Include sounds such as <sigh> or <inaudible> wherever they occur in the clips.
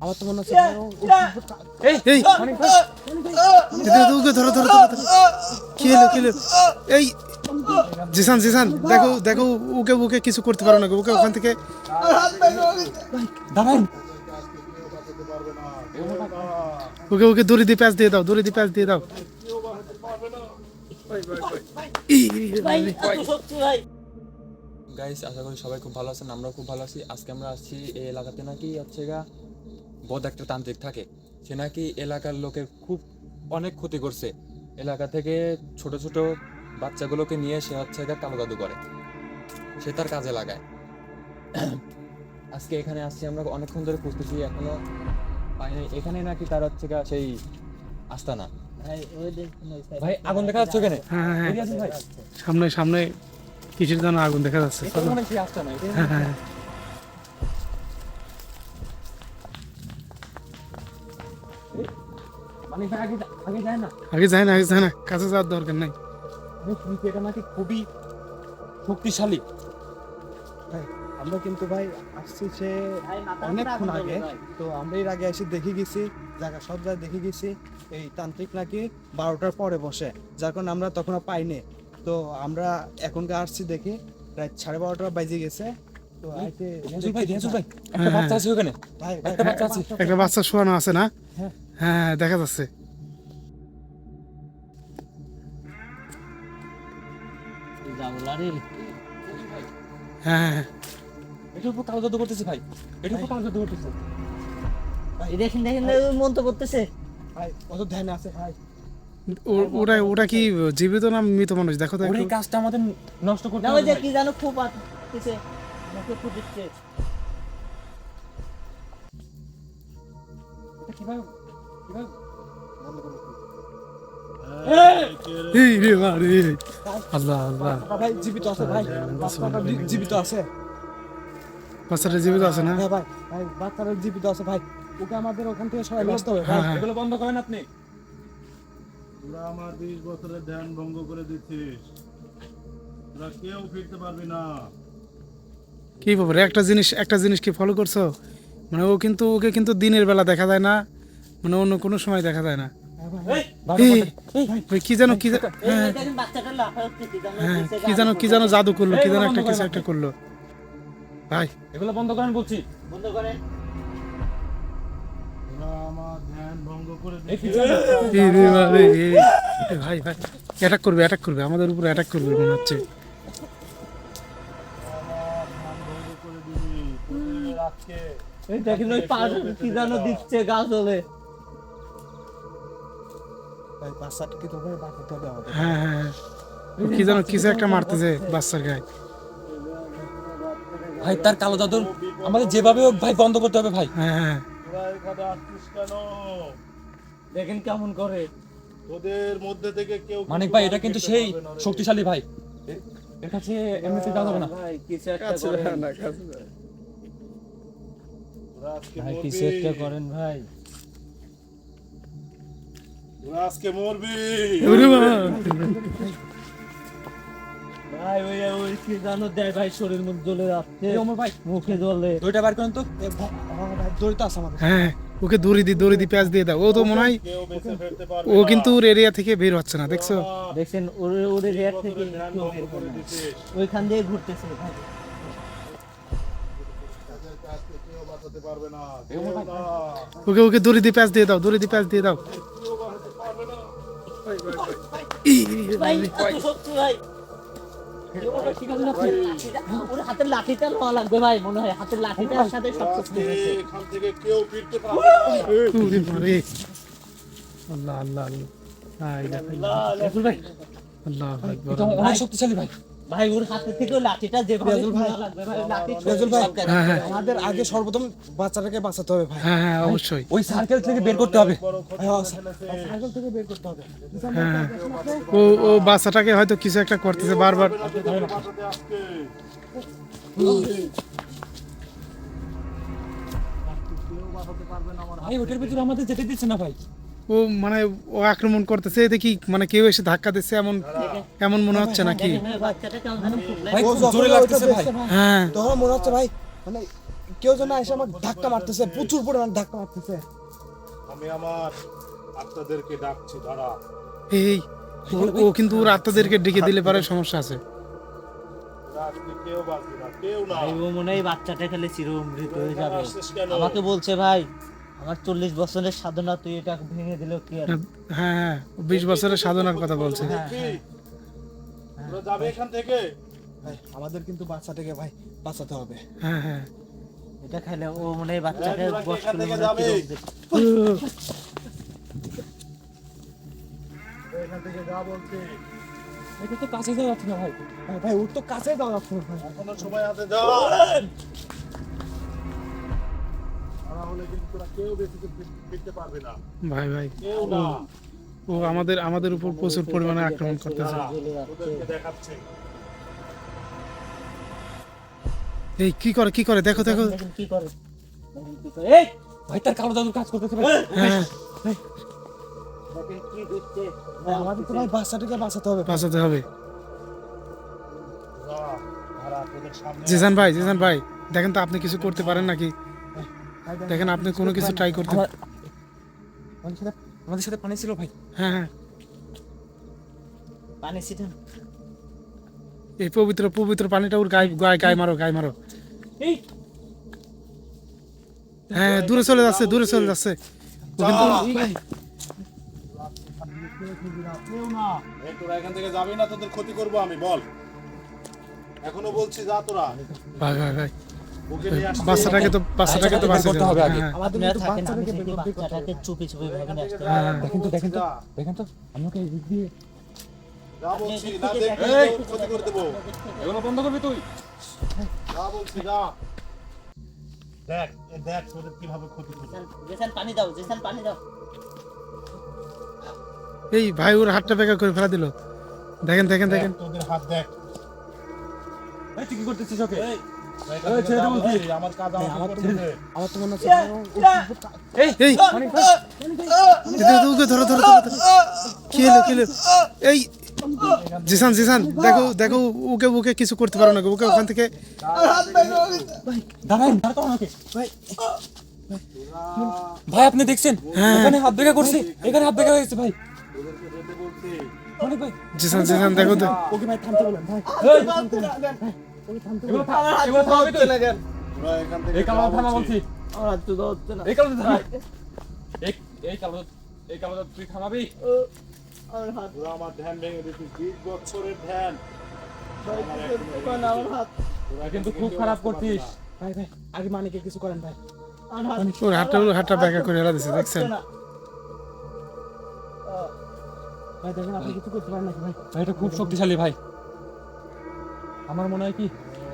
আমার তো মনে হচ্ছে এই এই। দে- দে- ওকে ধরো ধরো ধরো ধরো। কি হলো কি হলো এই জিসান জিসান দেখো দেখো ওকে ওকে কিছু করতে পারো না ওকে ওখান থেকে দাঁড়ান। ওকে ওকে দড়ি দিয়ে প্যাচ দিয়ে দাও দড়ি দিয়ে প্যাচ দিয়ে দাও। গাইস আশা করি সবাই খুব ভালো আছেন আমরাও খুব ভালো আছি। আজকে আমরা আসছি এই এলাকাতে নাকি হচ্ছে গা বদ একটা তান্ত্রিক থাকে সে নাকি এলাকার লোকের খুব অনেক ক্ষতি করছে। এলাকা থেকে ছোট ছোট বাচ্চাগুলোকে নিয়ে সে হচ্ছে কালো জাদু করে। সে তার কাজে লাগায়। <clears throat> আজকে এখানে আসছি আমরা অনেকক্ষণ ধরে খুঁজতেছি এখনও পাইনি। এখানে নাকি তার হচ্ছে গা সেই আস্তানা। ভাই আগুন দেখা যাচ্ছে ওখানে? হ্যাঁ, হ্যাঁ, এদিকে আসুন ভাই। সামনে সামনে যেন আগুন দেখা যাচ্ছে। হয় আস্তানা আগে আগে যায় না। আগে যায় না আগে যায় না। কাছে যাওয়ার দরকার নাই। শুনছি এটা নাকি খুবই শক্তিশালী। ভাই, আমরা কিন্তু ভাই আসছি সে অনেকক্ষণ আগে। তো আমরা এর আগে এসে দেখে গেছি জায়গা সব জায়গায় দেখে গেছি। এই তান্ত্রিক নাকি বারোটার পরে বসে। যার কারণে আমরা তখন আর পাইনি। তো আমরা এখনকার আসছি দেখি। রাত সাড়ে বারোটা বাজে গেছে। তো ভাই ভাই। একটা বাচ্চা আছে ওখানে। ভাই ভাই, একটা বাচ্চা আছে। একটা বাচ্চা শোয়ানো আছে না? হ্যাঁ। হ্যাঁ দেখা যাচ্ছে। হ্যাঁ হ্যাঁ, হ্যাঁ। এটার উপর কালো জাদু করতেছে ভাই। এটার উপর কালো জাদু করতেছে। দেখেন দেখেন মন তো করতেছে। ভাই কত ধ্যান আছে ভাই। ওটা ওটা কি জীবিত না মৃত মানুষ? দেখো তো ওর কাজটা আমাদের নষ্ট করতে না যে কি জানো খুব মুখে কীভাবে জীবিত আছে না কি একটা জিনিস একটা জিনিস কি ফলো করছ? মানে ও কিন্তু ওকে কিন্তু দিনের বেলা দেখা যায় না। মানে অন্য কোনো সময় দেখা যায় না। কি জানো কি হ্যাঁ। কি জানো হ্যাঁ কি জানো কি জানো জাদু করল কি জানো একটা কিছু একটা করল। ভাই। এগুলো বন্ধ করেন বলছি। বন্ধ করেন। ভাই ভাই। অ্যাটাক করবে অ্যাটাক করবে। আমাদের উপরে অ্যাটাক করবে মনে হচ্ছে। এই দেখেন ওই পা কি জানো দিচ্ছে গা চলে বাঁচাতে হবে আমাদের। হ্যাঁ হ্যাঁ হ্যাঁ। কি জানো কিছু একটা মারতেছে বাচ্চার গায়ে। ভাই তার কালো জাদু আমাদের যেভাবে হোক ভাই বন্ধ করতে হবে ভাই। হ্যাঁ হ্যাঁ। দেখেন কেমন করে। তোদের মধ্যে থেকে কেউ মানিক ভাই এটা কিন্তু সেই। শক্তিশালী ভাই। এর কাছে এমনিতে যাওয়া যাবে না। ভাই কিছু একটা করেন। ভাই কিছু একটা করেন ভাই। তোরা আজকে মরবি। ভাই ওই ওই কি জানো? দেয় ভাই শরীর মুখ জ্বলে যাচ্ছে। অমর ভাই। মুখে জ্বলে। দুইটা বার করেন তো। আমার ভাই আছে আমাদের। হ্যাঁ ওকে দড়ি দি দড়ি দি প্যাচ দিয়ে দাও। ও তো মনে হয় ও কিন্তু ওর এরিয়া থেকে বের হচ্ছে না দেখছ? দেখছেন ওরে ওরে রেট থেকে ওইখান দিয়ে ঘুরতেছে ভাই। ওকে ওকে দড়ি দি প্যাচ দিয়ে দাও দড়ি দি প্যাচ দিয়ে দাও। হাতের লাঠিটা লাগবে ভাই মনে হয় হাতের লাঠিটার সাথে সব এখান থেকে কেউ ফিরতে পারবে। আল্লাহ আল্লাহ আল্লাহ আল্লাহ শক্তিশালী ভাই ওর হাতের থেকে লাঠিটা যেভাবে হ্যাঁ হ্যাঁ। আমাদের আগে সর্বপ্রথম বাচ্চাটাকে বাঁচাতে হবে ভাই। হ্যাঁ হ্যাঁ অবশ্যই। ওই সার্কেল থেকে বের করতে হবে। হ্যাঁ। সাইকেল থেকে বের করতে হবে। ও ও বাচ্চাটাকে হয়তো কিছু একটা করতেছে বারবার। ভাই ওটার ভিতরে আমাদের যেতে দিচ্ছে না ভাই। ও মানে ও আক্রমণ করতেছে এতে কি মানে কেউ এসে ধাক্কা দিচ্ছে এমন এমন মনে হচ্ছে নাকি? হ্যাঁ। তখন মনে হচ্ছে ভাই মানে কেউ যেন এসে আমাকে ধাক্কা মারতেছে প্রচুর পরিমাণ ধাক্কা মারতেছে। আমি আমার আত্মাদেরকে ডাকছি দাঁড়া। এই ও- কিন্তু ওর আত্মাদেরকে ডেকে দিলে পারে সমস্যা আছে। কেউ বাঁচবে না কেউ না। ভাই ও মনে হয় বাচ্চাটা খেলে চিরমৃত হয়ে যাবে। আমাকে বলছে ভাই আমার চল্লিশ বছরের সাধনা তুই এটা ভেঙে দিলেও কি আর? হ্যাঁ হ্যাঁ বিশ বছরের সাধনার কথা বলছে। কি? তোরা যাবে এখান থেকে? ভাই আমাদের কিন্তু বাচ্চাটাকে ভাই বাঁচাতে হবে। হ্যাঁ হ্যাঁ। এটা খেলে ও মনে হয় বাচ্চাটা তোরা বস এখান করলে থেকে হয় যাবে? এখান থেকে যা বলছি। এটা তো কাছে যাওয়া যাচ্ছে না ভাই। ভাই ভাই ওর তো কাছে যাওয়া যাচ্ছে না ভাই। এখনও সময় আছে যা। তারা হলে কিন্তু তোরা কেউ বেশি ফিরতে পারবে না ভাই ভাই। কেউ না ও আমাদের আমাদের উপর প্রচুর পরিমাণে আক্রমণ করতেছে। এই কি করে কি করে? দেখো দেখো। কি করে দেখেন কি করে এই ভাই তার কালো জাদুর কাজ করতেছে ভাই। হ্যাঁ। আমাদের তো ভাই বাচ্চাটাকে বাঁচাতে হবে বাঁচাতে হবে। জিসান ভাই জিসান ভাই দেখেন তো আপনি কিছু করতে পারেন নাকি? দেখেন আপনি কোনো কিছু ট্রাই করতে আমাদের সাথে আমাদের সাথে পানি ছিল ভাই। হ্যাঁ হ্যাঁ। পানি ছিটান এই পবিত্র পবিত্র পানিটা ওর গায়ে গায়ে গায়ে মারো গায়ে মারো। এই! হ্যাঁ দূরে চলে যাচ্ছে দূরে চলে যাচ্ছে। ও কিন্তু কেউ না এই তোরা এখান থেকে যাবি না তোদের ক্ষতি করব আমি বল। এখনও বলছি যা তোরা। ভাই ভাই ভাই। বাচ্চাটাকে তো বাচ্চাটাকে তো বাঁচাতে করতে হবে হবে আগে। আমাদের কিন্তু বাচ্চাটাকে বের করতে বাচ্চাটাকে চুপি চুপি ভেঙে নিয়ে আসতে হবে। দেখেন তো দেখেন তো দেখেন তো আমাকে এই দিক দিয়ে যা বলছি না এদিক থেকে দেখলে দেখেন। তোর ক্ষতি করে দেবো। এগুলো বন্ধ করবি তুই? যা বলছি যা। দেখ দেখ তোদের কীভাবে ক্ষতি করবে। জেসান- জেসান পানি দাও জেসান পানি দাও। এই ভাই ওর হাতটা বেকা করে ফেলা দিল। দেখেন দেখেন দেখেন। দেখ, তোদের হাত দেখ। এই তুই কি করতেছিস ওকে? এই, মনে জিসান দেখো দেখো ওকে ওকে কিছু করতে পারো না ওকে ওখান থেকে ভাই আপনি দেখছেন এখানে হাত বেঁকা করছে এখানে হাত বেঁকা হয়েছে ভাই জিসান জিসান দেখো তো ওকে ভাই থামতে বলেন ভাই এই এই এই তুই আমার ধ্যান বছরের ধ্যান কিন্তু খুব খারাপ করতিস ভাই ভাই আগে মানিকে কিছু করেন ভাই করে দিছে দেখছেন ভাই দেখেন আপনি ভাই, এটা খুব শক্তিশালী, ভাই। আমার মনে হয় কি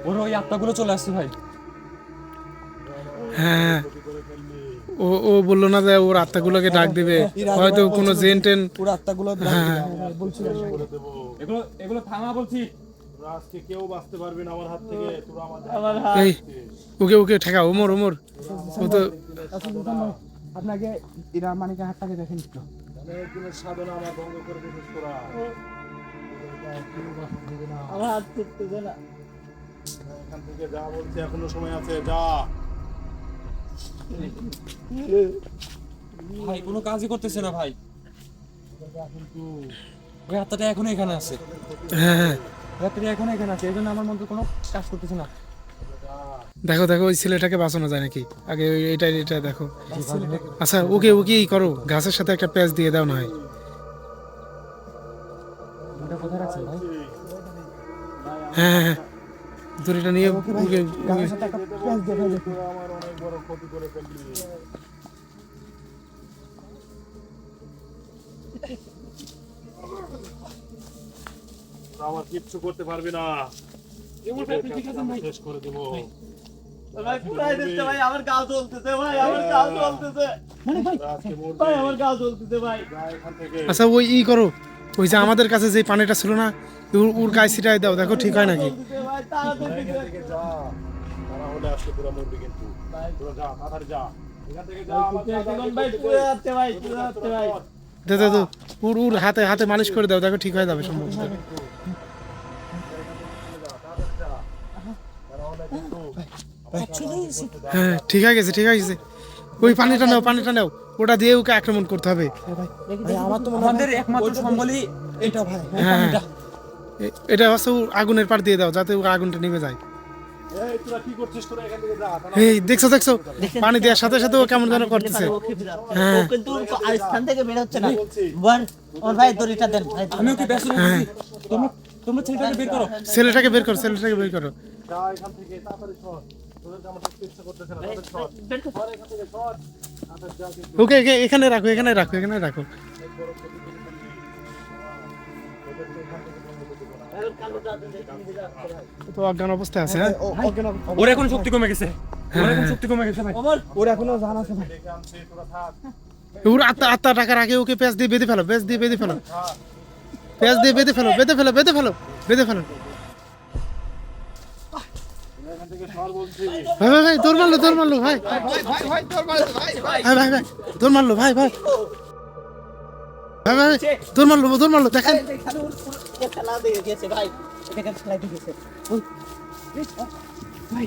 ওর ওই আত্মাগুলো চলে আসছে ভাই। হ্যাঁ ও ও বলল না যে ওর আত্মাগুলোকে ডাক দিবে। হয়তো কোনো জেন টেন পুরো আত্মাগুলো হ্যাঁ। বলছিলেন এগুলো এগুলো থামা বলছি। আজকে কেউ বাঁচতে পারবি না আমার হাত থেকে তোরা আমার আমার এই ওকে ওকে ঠেকা ওমর ওমর। ও তো আপনাকে ইরা মানিকে হাতটাকে দেখেন একটু। সাধনা আমার ভঙ্গ করে দিছিস তোরা। আমার হাত ছুটতেছে না। এখান থেকে যা বলছি এখনও সময় আছে যা। ভাই কোনো কাজই করতেছে না ভাই। ওই আত্মাটা এখনও এখানে আছে। হ্যাঁ। ওই এখনও এখানে আছে এই জন্য আমার মধ্যে কোনো কাজ করতেছে না। দেখো দেখো ওই ছেলেটাকে বাঁচানো যায় নাকি? আগে ওই- এটা এটা দেখো। আচ্ছা ওকে ওকে ই করো। গাছের সাথে একটা প্যাচ দিয়ে দাও না হয়। হ্যাঁ দড়িটা নিয়ে আমার অনেক বড় ক্ষতি করে ফেললি আমার কিচ্ছু করতে পারবি না। শেষ করে দেবো। ভাই পুরাই দিতে ভাই আমার জ্বলতেছে ভাই আমার জ্বলতেছে। ভাই আমার জ্বলতেছে ভাই। আচ্ছা ওই ই করো। ওই যে আমাদের কাছে যে পানিটা ছিল না ওর গায়ে ছিটাই দাও, দেখো ঠিক হয় নাকি জ্বলতেছে ভাই তাড়াতাড়ি এখান থেকে যা তারা হলে আজকে তোরা মরবি কিন্তু তোরা যা তাড়াতাড়ি যা এখান থেকে যা আমার কাজ এখন আগে ভাই করতে দে। পুরো যাচ্ছে ভাই পুরো যাচ্ছে ভাই দে দে দে ওর ওর হাতে হাতে মালিশ করে দাও, দেখো ঠিক হয়ে যাবে সম্ভবত হ্যাঁ ঠিক আছে গেছে, ঠিক আছে গেছে। ওই পানিটা নাও পানিটা নাও। ওটা দিয়ে ওকে আক্রমণ করতে হবে। আমার তো আমাদের একমাত্র সম্বলই এটা ভাই হ্যাঁ এটা হচ্ছে ও আগুনের পার দিয়ে দাও যাতে ও আগুনটা নিভে যায়। এই তোরা কি করছিস তোরা এখান থেকে যা এই দেখছ দেখছ? পানি দেওয়ার সাথে সাথে ও কেমন যেন করতেছে। ও হ্যাঁ। কিন্তু স্থান থেকে বের হচ্ছে না ওর ভাই দড়িটা দেন ভাই আমিও ব্যস্ত তোমরা তোমরা ছেলেটাকে বের করো। ছেলেটাকে বের করো ছেলেটাকে বের করো। এখান থেকে তাড়াতাড়ি ওকে ওকে এখানে রাখো এখানে রাখো এখানে রাখো। তো অজ্ঞান অবস্থায় আছে হ্যাঁ? না ওর এখন শক্তি কমে গেছে। ওর এখন শক্তি কমে গেছে ভাই। ওর এখনও জানা আছে ভাই। ওর আত্মা আত্মা টাকার আগে ওকে পেঁয়াজ দিয়ে বেঁধে ফেলো পেঁয়াজ দিয়ে বেঁধে ফেলো। পেঁয়াজ দিয়ে বেঁধে ফেলো বেঁধে ফেলো বেঁধে ফেলো বেঁধে ফেলো। ভাই ভাই ভাই দৌড় মারলো দৌড় মারলো, ভাই। ভাই ভাই দৌড় মারলো, ভাই ভাই। ভাই ভাই ভাই দৌড় মারলো দৌড় মারলো, দেখেন। ভাই ভাই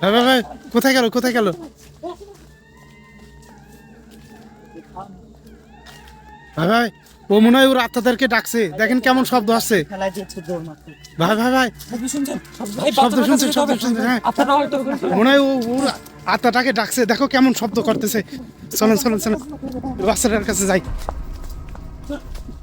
ভাই ভাই ভাই, কোথায় গেল কোথায় গেল? ভাই ভাই ও মনে হয় ওর আত্মাদেরকে ডাকছে। দেখেন কেমন শব্দ আসছে। ভাই ভাই ভাই শব্দ শুনছেন? শব্দ শুনছেন হ্যাঁ। মনে হয় ও ওর আত্মাটাকে ডাকছে। দেখো কেমন শব্দ করতেছে। চলেন চলেন চলেন। বাচ্চাটার কাছে যাই।